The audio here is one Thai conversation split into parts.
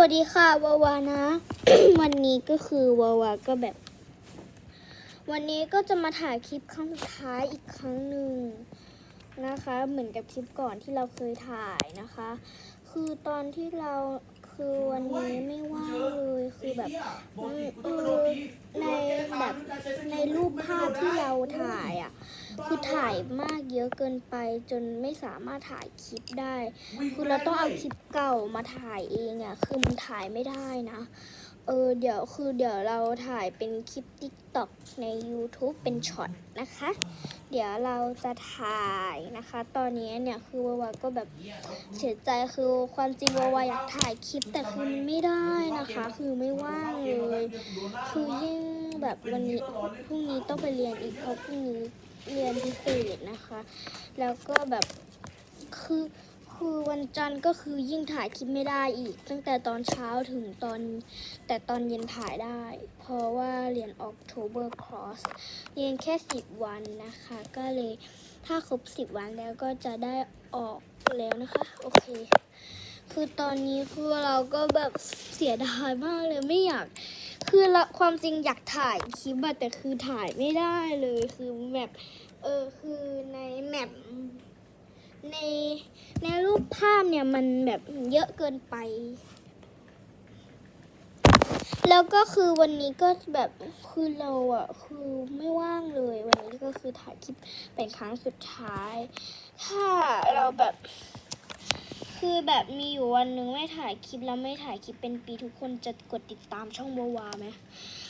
วัสดีค่ะวาวานะ วันนี้ก็คือวาวาก็แบบ วันนี้ก็จะมาถ่ายคลิปครั้งสุดท้ายอีกครั้งหนึ่งนะคะ เหมือนกับคลิปก่อนที่เราเคยถ่ายนะคะ คือตอนที่เรา คือวันนี้ไม่ว่างเลยคือแบบเออในแบบในรูปภาพที่เราถ่ายอะคือถ่ายมากเยอะเกินไปจนไม่สามารถถ่ายคลิปได้ คือเราต้องเอาคลิปเก่ามาถ่ายเองอะคือมันถ่ายไม่ได้นะ เออเดี๋ยวคือเดี๋ยวเราถ่ายเป็นคลิป TikTok ใน YouTube เป็นช็อตนะคะ เดี๋ยวเราจะถ่ายนะคะ ตอนนี้เนี่ยคือวาวาก็แบบเสียใจคือความจริงวาวาอยากถ่ายคลิปแต่คือมันไม่ได้นะคะ คือไม่ว่างเลย คือยิ่งแบบวันนี้พรุ่งนี้ต้องไปเรียนอีกเพราะพรุ่งนี้เรียนพิเศษนะคะ แล้วก็แบบคือ คือวันจันทร์ก็คือยิ่งถ่ายคลิปไม่ได้อีก ตั้งแต่ตอนเช้าถึงตอน แต่ตอนเย็นถ่ายได้ เพราะว่าเรียน October Cross เรียนแค่ 10 วันนะคะ ก็เลยถ้าครบ 10 วันแล้วก็จะได้ออกแล้วนะคะ โอเค คือตอนนี้คือเราก็แบบเสียดายมากเลยไม่อยาก คือละความจริงอยากถ่ายคลิปแต่คือถ่ายไม่ได้เลยคือแบบเออคือในแมป ในในรูปภาพเนี่ยมันแบบเยอะเกินไป แล้วก็คือวันนี้ก็แบบคือเราอะคือไม่ว่างเลย วันนี้ก็คือถ่ายคลิปเป็นครั้งสุดท้าย ถ้าเราแบบ คือแบบมีอยู่วันหนึ่งไม่ถ่ายคลิปแล้วไม่ถ่ายคลิปเป็นปีทุกคนจะกดติดตามช่องวาวาไหม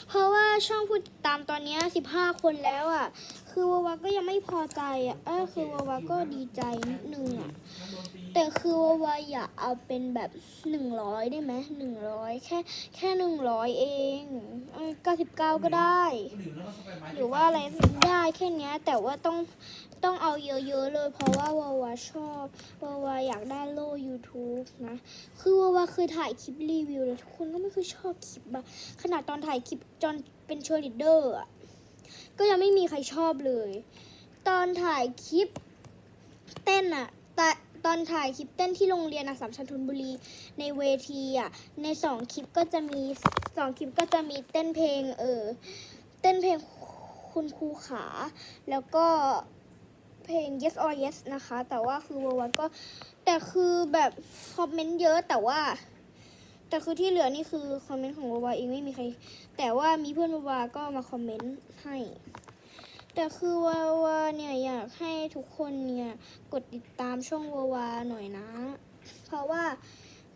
เพราะว่าช่องผู้ติดตามตอนนี้สิบห้าคนแล้วอะ คือวาวาก็ยังไม่พอใจอะเออคือวาวาก็ดีใจนิดนึงอะแต่คือวาวาอยากเอาเป็นแบบหนึ่งร้อยได้ไหมหนึ่งร้อยแค่แค่หนึ่งร้อยเองเก้าสิบเก้าก็ได้ หรือว่าอะไรได้แค่นี้แต่ว่าต้องต้อง เอาเยอะๆเลย เพราะว่าวาวาชอบวาวาอยากได้โล่ YouTube นะ คือวาวาเคยถ่ายคลิปรีวิวแล้วทุกคนก็ไม่เคยชอบคลิปอะขนาดตอนถ่ายคลิปจอนเป็นเชอร์ลีดเดอร์อะก็ยังไม่มีใครชอบเลย ตอนถ่ายคลิปเต้นอะแต่ตอนถ่ายคลิปเต้นที่โรงเรียนอัสสัมชัญธนบุรีในเวทีอะในสองคลิปก็จะมีสองคลิปก็จะมีเต้นเพลง เออเต้นเพลงคุณครูขา แล้วก็ เพลง yes or yes นะคะ แต่ว่าคือวาวาก็ แต่คือแบบคอมเมนต์เยอะแต่ว่า แต่คือที่เหลือนี่คือคอมเมนต์ของวาวาเองไม่มีใคร แต่ว่ามีเพื่อนวาวาก็มาคอมเมนต์ให้ แต่คือวาวาเนี่ยอยากให้ทุกคนเนี่ยกดติดตามช่องวาวาหน่อยนะ เพราะว่า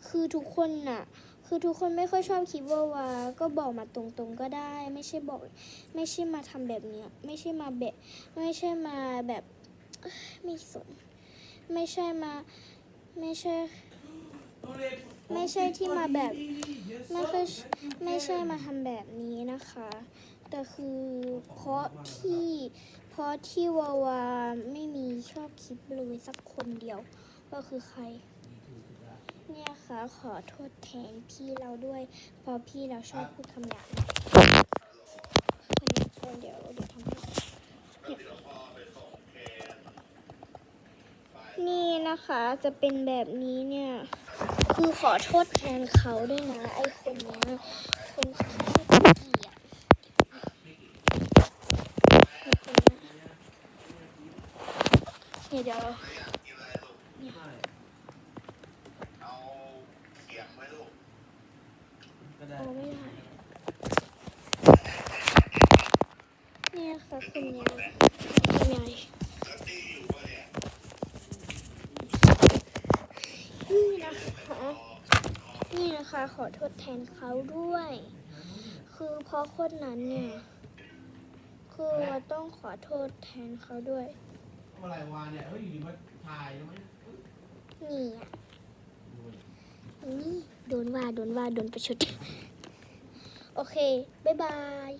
คือทุกคนน่ะคือทุกคนไม่ค่อยชอบคลิปวาวาก็บอกมาตรงๆก็ได้ ไม่ใช่บอก ไม่ใช่มาทำแบบเนี้ย ไม่ใช่มาแบบ ไม่ใช่มาแบบ ไม่สนไม่ใช่มา ไม่ใช่ ไม่ใช่ที่มาแบบไม่ค่อยไม่ใช่มาทำแบบนี้นะคะ แต่คือเพราะที่เพราะที่วาวาไม่มีชอบคลิปเลยสักคนเดียว ก็คือใคร เนี่ยค่ะขอโทษแทนพี่เราด้วยเพราะพี่เราชอบพูดคำหยาบคนเดี๋ยวเดี๋ยวทำให้ นะคะจะเป็นแบบนี้เนี่ย คือขอโทษแทนเขาด้วยนะ ไอ้คนเนี้ยคนที่เกียรติไอ้คนเนี้ยเนี่ยเดี๋ยวเอาเขียงไว้ลูกก็ได้เอาไม่ได้เนี่ยค่ะคนเนี้ยคนใหญ่ ก็ดีอยู่วะเนี่ย นี่นะคะ นี่นะคะ ขอโทษแทนเขาด้วย คือเพราะคนนั้นเนี่ยคือว่าต้องขอโทษแทนเขาด้วยทำอะไรวานเนี่ยเฮ้ยอยู่ดีมาถ่ายทำไมนี่อะนี่โดนว่าโดนว่าโดนประชด โอเค บ๊ายบาย